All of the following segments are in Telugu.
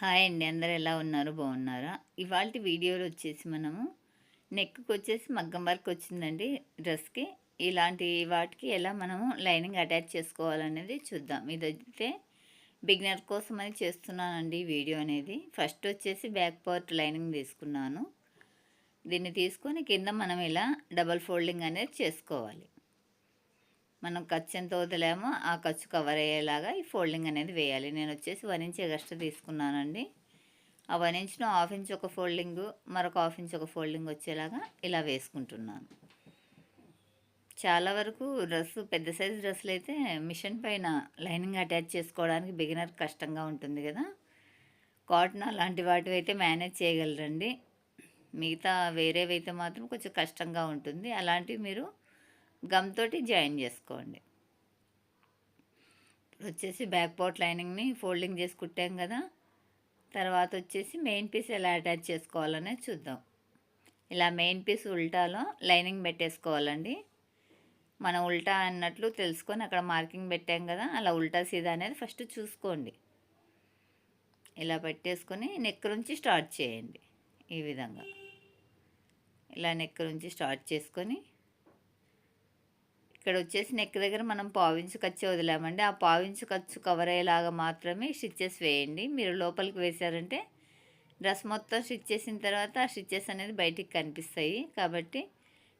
హాయ్ అండి అందరు ఎలా ఉన్నారు? బాగున్నారా? ఇవాళ వీడియోలో వచ్చేసి మనము నెక్కి వచ్చేసి మగ్గం వర్క్ వచ్చిందండి డ్రెస్కి ఇలాంటి వాటికి ఎలా మనము లైనింగ్ అటాచ్ చేసుకోవాలనేది చూద్దాం. ఇదైతే బిగినర్ కోసం అని చేస్తున్నానండి వీడియో అనేది. ఫస్ట్ వచ్చేసి బ్యాక్ పార్ట్ లైనింగ్ తీసుకున్నాను. దీన్ని తీసుకొని కింద మనం ఇలా డబల్ ఫోల్డింగ్ అనేది చేసుకోవాలి. మనం ఖర్చు ఎంత వదిలేమో ఆ ఖర్చు కవర్ అయ్యేలాగా ఈ ఫోల్డింగ్ అనేది వేయాలి. నేను వచ్చేసి వన్ ఇంచ్ ఎగస్ట్రా తీసుకున్నానండి. ఆ వన్ ఇంచ్ను హాఫ్ ఇంచ్ ఒక ఫోల్డింగ్ మరొక హాఫ్ ఇంచ్ ఒక ఫోల్డింగ్ వచ్చేలాగా ఇలా వేసుకుంటున్నాను. చాలా వరకు డ్రెస్ పెద్ద సైజు డ్రెస్సులు అయితే మిషన్ పైన లైనింగ్ అటాచ్ చేసుకోవడానికి బిగినర్ కష్టంగా ఉంటుంది కదా. కాటన్ అలాంటి వాటివి అయితే మేనేజ్ చేయగలరండి. మిగతా వేరేవి అయితే మాత్రం కొంచెం కష్టంగా ఉంటుంది. అలాంటివి మీరు గమ్ తోటి జాయిన్ చేసుకోండి. ఇప్పుడు వచ్చేసి బ్యాక్ పార్ట్ లైనింగ్ని ఫోల్డింగ్ చేసి కుట్టాం కదా తర్వాత వచ్చేసి మెయిన్ పీస్ ఎలా అటాచ్ చేసుకోవాలనేది చూద్దాం. ఇలా మెయిన్ పీస్ ఉల్టాలో లైనింగ్ పెట్టేసుకోవాలండి. మనం ఉల్టా అన్నట్లు తెలుసుకొని అక్కడ మార్కింగ్ పెట్టాం కదా అలా ఉల్టా సీదా అనేది ఫస్ట్ చూసుకోండి. ఇలా పెట్టేసుకొని నెక్ నుంచి స్టార్ట్ చేయండి ఈ విధంగా. ఇలా నెక్ నుంచి స్టార్ట్ చేసుకొని ఇక్కడ వచ్చేసి నెక్ దగ్గర మనం పావించు ఖర్చు వదిలామండి. ఆ పావించు ఖర్చు కవర్ అయ్యేలాగా మాత్రమే స్టిచ్చెస్ వేయండి. మీరు లోపలికి వేశారంటే డ్రెస్ మొత్తం స్టిచ్ చేసిన తర్వాత ఆ స్టిచ్చెస్ అనేది బయటికి కనిపిస్తాయి. కాబట్టి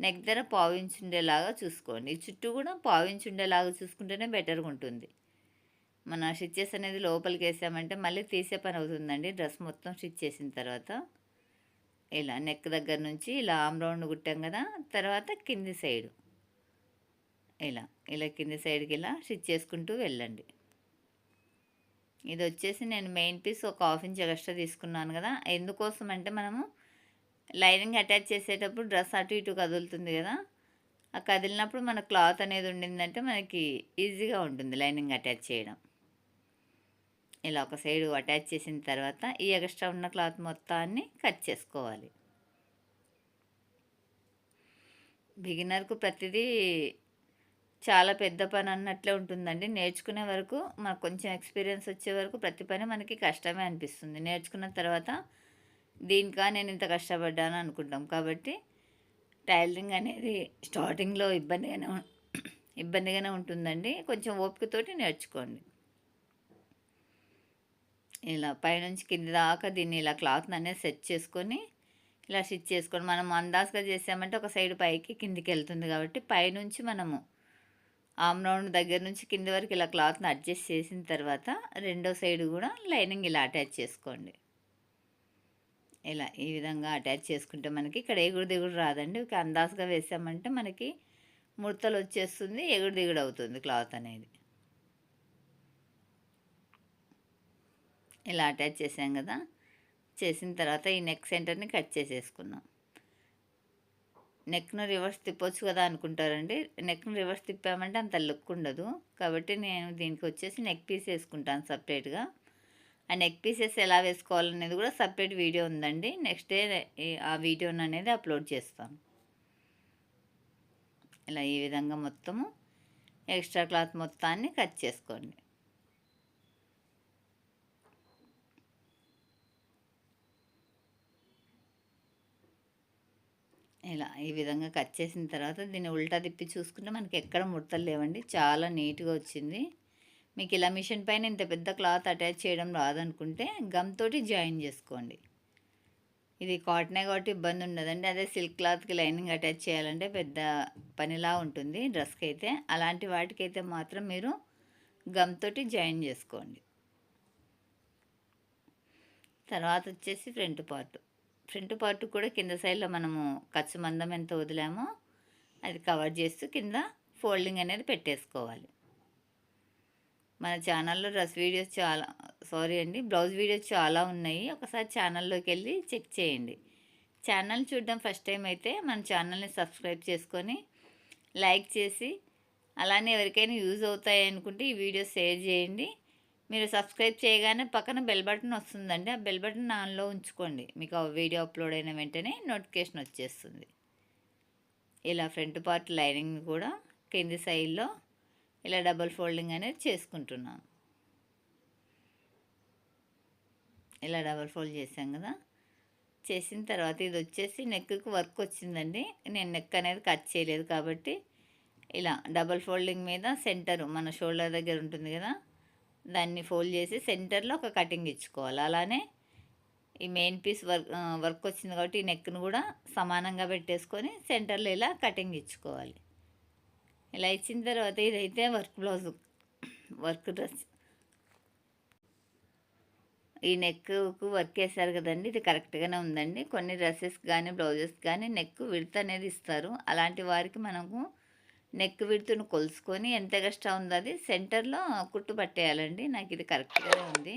నెక్ దగ్గర పావించి ఉండేలాగా చూసుకోండి చుట్టూ కూడా పావించి ఉండేలాగా చూసుకుంటేనే బెటర్గా ఉంటుంది. మన స్టిచ్చెస్ అనేది లోపలికి వేసామంటే మళ్ళీ తీసే పని అవుతుందండి. డ్రెస్ మొత్తం స్టిచ్ చేసిన తర్వాత ఇలా నెక్ దగ్గర నుంచి ఇలా ఆమ్ రౌండ్ కుట్టాం కదా తర్వాత కింది సైడు. ఇలా ఇలా కింద సైడ్కి ఇలా స్టిచ్ చేసుకుంటూ వెళ్ళండి. ఇది వచ్చేసి నేను మెయిన్ పీస్ ఒక హాఫ్ ఇంచ్ ఎక్స్ట్రా తీసుకున్నాను కదా ఎందుకోసం అంటే మనము లైనింగ్ అటాచ్ చేసేటప్పుడు డ్రెస్ అటు ఇటు కదులుతుంది కదా ఆ కదిలినప్పుడు మన క్లాత్ అనేది ఉండిందంటే మనకి ఈజీగా ఉంటుంది లైనింగ్ అటాచ్ చేయడం. ఇలా ఒక సైడ్ అటాచ్ చేసిన తర్వాత ఈ ఎక్స్ట్రా ఉన్న క్లాత్ మొత్తాన్ని కట్ చేసుకోవాలి. బిగినర్కు ప్రతిదీ చాలా పెద్ద పని అన్నట్లే ఉంటుందండి. నేర్చుకునే వరకు మనకు కొంచెం ఎక్స్పీరియన్స్ వచ్చే వరకు ప్రతి పని మనకి కష్టమే అనిపిస్తుంది. నేర్చుకున్న తర్వాత దీనికా నేను ఇంత కష్టపడ్డాను అనుకుంటాం. కాబట్టి టైలరింగ్ అనేది స్టార్టింగ్లో ఇబ్బందిగానే ఇబ్బందిగానే ఉంటుందండి. కొంచెం ఓపికతోటి నేర్చుకోండి. ఇలా పైనుంచి కింద దాకా దీన్ని ఇలా క్లాత్ని అనేది సెట్ చేసుకొని ఇలా స్టిచ్ చేసుకొని మనం అందాజుగా చేసామంటే ఒక సైడ్ పైకి కిందికి వెళ్తుంది కాబట్టి పైనుంచి మనము ఆమ్ రౌండ్ దగ్గర నుంచి కింద వరకు ఇలా క్లాత్ని అడ్జస్ట్ చేసిన తర్వాత రెండో సైడ్ కూడా లైనింగ్ ఇలా అటాచ్ చేసుకోండి. ఇలా ఈ విధంగా అటాచ్ చేసుకుంటే మనకి ఇక్కడ ఎగుడు దిగుడు రాదండి. ఒక అందాజుగా వేసామంటే మనకి ముడతలు వచ్చేస్తుంది ఎగుడు దిగుడు అవుతుంది క్లాత్ అనేది. ఇలా అటాచ్ చేసాం కదా. చేసిన తర్వాత ఈ నెక్ సెంటర్ని కట్ చేసేసుకున్నాం నెక్ను రివర్స్ తిప్పొచ్చు కదా అనుకుంటారండి. నెక్ను రివర్స్ తిప్పామంటే అంత లుక్ ఉండదు. కాబట్టి నేను దీనికి వచ్చేసి నెక్ పీస్ వేసుకుంటాను సపరేట్గా ఆ నెక్ పీసెస్ ఎలా వేసుకోవాలనేది కూడా సపరేట్ వీడియో ఉందండి. నెక్స్ట్ డే ఆ వీడియోని అనేది అప్లోడ్ చేస్తాను. ఇలా ఈ విధంగా మొత్తము. ఎక్స్ట్రా క్లాత్ మొత్తాన్ని కట్ చేసుకోండి. ఇలా ఈ విధంగా కట్ చేసిన తర్వాత దీన్ని ఉల్టా తిప్పి చూసుకుంటే మనకి ఎక్కడ ముడతలు లేవండి. చాలా నీట్గా వచ్చింది. మీకు ఇలా మిషన్ పైన ఇంత పెద్ద క్లాత్ అటాచ్ చేయడం రాదనుకుంటే గమ్ తోటి జాయిన్ చేసుకోండి. ఇది కాటనే కాబట్టి ఇబ్బంది ఉండదండి. అదే సిల్క్ క్లాత్కి లైనింగ్ అటాచ్ చేయాలంటే పెద్ద పనిలా ఉంటుంది డ్రెస్కి అయితే అలాంటి వాటికైతే మాత్రం మీరు గమ్ తోటి జాయిన్ చేసుకోండి. తర్వాత వచ్చేసి ఫ్రంట్ పార్ట్. ఫ్రంట్ పార్ట్ కూడా కింద సైడ్లో మనము ఖర్చు మందం ఎంత వదిలామో అది కవర్ చేస్తూ కింద ఫోల్డింగ్ అనేది పెట్టేసుకోవాలి. మన ఛానల్లో డ్రెస్ వీడియోస్ చాలా సారీ అండి బ్లౌజ్ వీడియోస్ చాలా ఉన్నాయి. ఒకసారి ఛానల్లోకి వెళ్ళి చెక్ చేయండి. ఛానల్ చూడడం ఫస్ట్ టైం అయితే మన ఛానల్ని సబ్స్క్రైబ్ చేసుకొని లైక్ చేసి అలానే ఎవరికైనా యూజ్ అవుతాయి అనుకుంటే ఈ వీడియోస్ షేర్ చేయండి. మీరు సబ్స్క్రైబ్ చేయగానే పక్కన బెల్ బటన్ వస్తుందండి. ఆ బెల్ బటన్ ఆన్లో ఉంచుకోండి. మీకు ఆ వీడియో అప్లోడ్ అయిన వెంటనే నోటిఫికేషన్ వచ్చేస్తుంది. ఇలా ఫ్రంట్ పార్ట్ లైనింగ్ కూడా కింది సైడ్లో ఇలా డబల్ ఫోల్డింగ్ అనేది చేసుకుంటున్నాను. ఇలా డబల్ ఫోల్డ్ చేసాం కదా. చేసిన తర్వాత ఇది వచ్చేసి నెక్కి వర్క్ వచ్చిందండి. నేను నెక్ అనేది కట్ చేయలేదు కాబట్టి ఇలా డబల్ ఫోల్డింగ్ మీద సెంటర్ మన షోల్డర్ దగ్గర ఉంటుంది కదా. దాన్ని ఫోల్డ్ చేసి సెంటర్లో ఒక కటింగ్ ఇచ్చుకోవాలి. అలానే ఈ మెయిన్ పీస్ వర్క్ వర్క్ వచ్చింది కాబట్టి ఈ నెక్ను కూడా సమానంగా పెట్టేసుకొని సెంటర్లో ఇలా కటింగ్ ఇచ్చుకోవాలి. ఇలా ఇచ్చిన తర్వాత ఇదైతే వర్క్ బ్లౌజ్ వర్క్ డ్రెస్. ఈ నెక్కు వర్క్ వేశారు కదండి ఇది కరెక్ట్గానే ఉందండి. కొన్ని డ్రెస్సెస్ కానీ బ్లౌజెస్ కానీ నెక్ విడత అనేది ఇస్తారు. అలాంటి వారికి మనము నెక్ విడుతును కొలుసుకొని ఎంత ఎక్స్ట్రా ఉందో అది సెంటర్లో కుట్టు పట్టేయాలండి. నాకు ఇది కరెక్ట్గా ఉంది.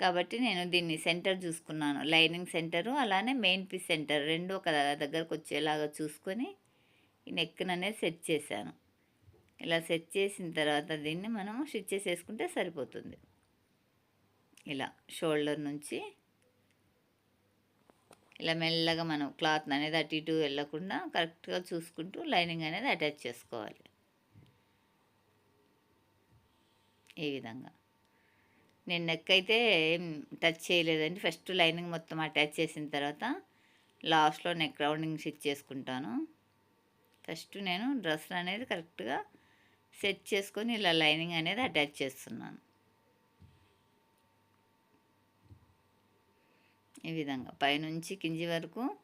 కాబట్టి నేను దీన్ని సెంటర్ చూసుకున్నాను. లైనింగ్ సెంటరు అలానే మెయిన్ పీస్ సెంటర్ రెండు ఒక దగ్గరకు వచ్చేలాగా చూసుకొని ఈ నెక్ అనేది సెట్ చేశాను. ఇలా సెట్ చేసిన తర్వాత దీన్ని మనము స్టిచ్ చేసేసుకుంటే సరిపోతుంది. ఇలా షోల్డర్ నుంచి ఇలా మెల్లగా మనం క్లాత్ అనేది అటు ఇటు వెళ్ళకుండా కరెక్ట్గా చూసుకుంటూ లైనింగ్ అనేది అటాచ్ చేసుకోవాలి. ఈ విధంగా. నేను నెక్ అయితే ఏం టచ్ చేయలేదండి. ఫస్ట్ లైనింగ్ మొత్తం అటాచ్ చేసిన తర్వాత లాస్ట్లో నెక్ రౌండింగ్ స్టిచ్ చేసుకుంటాను. ఫస్ట్ నేను డ్రెస్ అనేది కరెక్ట్గా సెట్ చేసుకొని ఇలా లైనింగ్ అనేది అటాచ్ చేస్తున్నాను. ఈ విధంగా. పైనుంచి కింది వరకు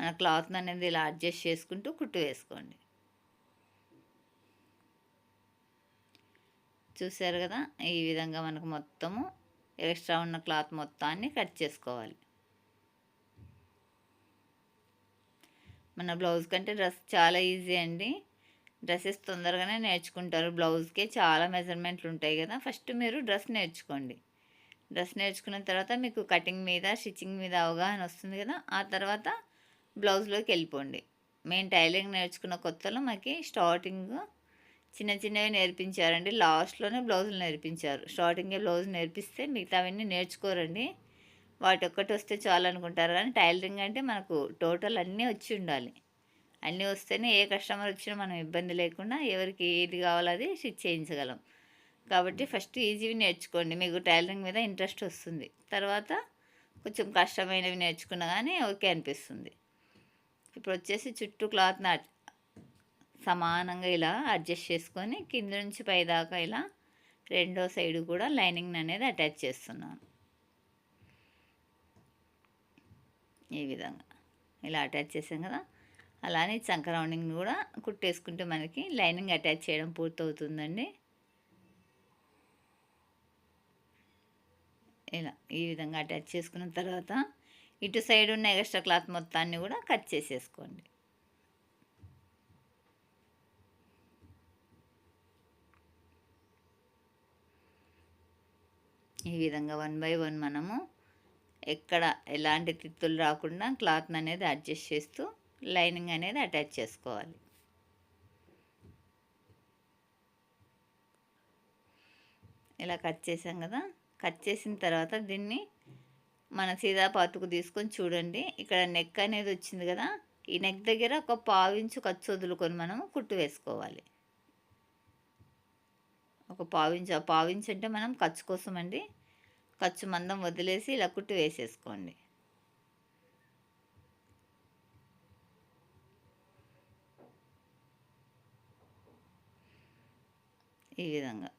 మన క్లాత్ అనేది ఇలా అడ్జస్ట్ చేసుకుంటూ కుట్టు వేసుకోండి. చూసారు కదా? ఈ విధంగా మనకు మొత్తము ఎక్స్ట్రా ఉన్న క్లాత్ మొత్తాన్ని కట్ చేసుకోవాలి. మన బ్లౌజ్ కంటే డ్రెస్ చాలా ఈజీ అండి. డ్రెస్సెస్ తొందరగానే నేర్చుకుంటారు. బ్లౌజ్కే చాలా మెజర్మెంట్లు ఉంటాయి కదా? ఫస్ట్ మీరు డ్రెస్ నేర్చుకోండి. డ్రెస్ నేర్చుకున్న తర్వాత మీకు కటింగ్ మీద స్టిచ్చింగ్ మీద అవగాహన వస్తుంది కదా. ఆ తర్వాత బ్లౌజ్లోకి వెళ్ళిపోండి. మేము టైలరింగ్ నేర్చుకున్న కొత్తలో మాకు స్టార్టింగ్ చిన్న చిన్నవి నేర్పించారండి. లాస్ట్లోనే బ్లౌజులు నేర్పించారు. స్టార్టింగే బ్లౌజ్ నేర్పిస్తే మిగతావన్నీ నేర్చుకోరండి. వాటి ఒక్కటి వస్తే చాలు అనుకుంటారు కానీ టైలరింగ్ అంటే మనకు టోటల్ అన్నీ వచ్చి ఉండాలి. అన్నీ వస్తేనే ఏ కస్టమర్ వచ్చినా మనం ఇబ్బంది లేకుండా ఎవరికి ఏది కావాలో అది స్టిచ్ చేయించగలం. కాబట్టి ఫస్ట్ ఈజీవి నేర్చుకోండి. మీకు టైలరింగ్ మీద ఇంట్రెస్ట్ వస్తుంది. తర్వాత కొంచెం కష్టమైనవి నేర్చుకున్నా కానీ ఓకే అనిపిస్తుంది. ఇప్పుడు వచ్చేసి చుట్టూ క్లాత్ని సమానంగా ఇలా అడ్జస్ట్ చేసుకొని కింద నుంచి పైదాకా ఇలా రెండో సైడ్ కూడా లైనింగ్ అనేది అటాచ్ చేస్తున్నాను. ఈ విధంగా ఇలా అటాచ్ చేసాం కదా? అలానే చంక రౌండింగ్ కూడా కుట్టేసుకుంటే మనకి లైనింగ్ అటాచ్ చేయడం పూర్తవుతుందండి. ఇలా ఈ విధంగా అటాచ్ చేసుకున్న తర్వాత ఇటు సైడ్ ఉన్న ఎక్స్ట్రా క్లాత్ మొత్తాన్ని కూడా కట్ చేసేసుకోండి. ఈ విధంగా వన్ బై వన్ మనము ఎక్కడ ఎలాంటి తిత్తులు రాకుండా క్లాత్ అనేది అడ్జస్ట్ చేస్తూ లైనింగ్ అనేది అటాచ్ చేసుకోవాలి. ఇలా కట్ చేసాం కదా కట్ చేసిన తర్వాత దీన్ని మన సీదాపాతుకు తీసుకొని చూడండి. ఇక్కడ నెక్ అనేది వచ్చింది కదా ఈ నెక్ దగ్గర ఒక పావించు ఖర్చు వదులుకొని మనం కుట్టు వేసుకోవాలి. ఒక పావించు ఆ పావించు అంటే మనం ఖర్చు కోసం అండి ఖర్చు మందం వదిలేసి ఇలా కుట్టు వేసేసుకోండి. ఈ విధంగా.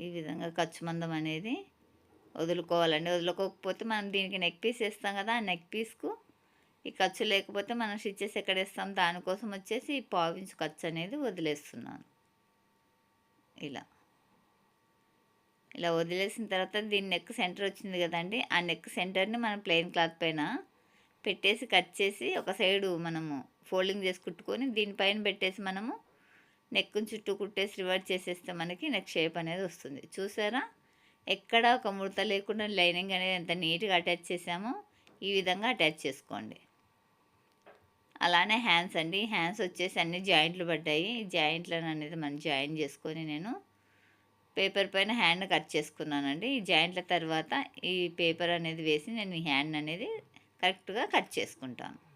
ఈ విధంగా ఖర్చు మందం అనేది వదులుకోవాలండి. వదులుకోకపోతే మనం దీనికి నెక్ పీస్ వేస్తాం కదా ఆ నెక్ పీస్కు ఈ ఖర్చు లేకపోతే మనం స్టిచ్చెస్ ఎక్కడ వేస్తాం దానికోసం వచ్చేసి ఈ పావించు ఖర్చు అనేది వదిలేస్తున్నాను. ఇలా. ఇలా వదిలేసిన తర్వాత దీని నెక్ సెంటర్ వచ్చింది కదండి ఆ నెక్ సెంటర్ని మనం ప్లెయిన్ క్లాత్ పైన పెట్టేసి కట్ చేసి ఒక సైడు మనము ఫోల్డింగ్ చేసి కుట్టుకొని దీనిపైన పెట్టేసి మనము నెక్ చుట్టూ కుట్టేసి రివర్స్ చేసేస్తే మనకి నెక్ షేప్ అనేది వస్తుంది. చూసారా? ఎక్కడ ఒక ముడత లేకుండా లైనింగ్ అనేది ఎంత నీట్గా అటాచ్ చేసామో ఈ విధంగా అటాచ్ చేసుకోండి. అలానే హ్యాండ్స్ అండి. హ్యాండ్స్ వచ్చేసి అన్ని జాయింట్లు పడ్డాయి. జాయింట్లను అనేది మనం జాయిన్ చేసుకొని నేను పేపర్ పైన హ్యాండ్ కట్ చేసుకున్నానండి. ఈ జాయింట్ల తర్వాత ఈ పేపర్ అనేది వేసి నేను ఈ హ్యాండ్ అనేది కరెక్ట్గా కట్ చేసుకుంటాను.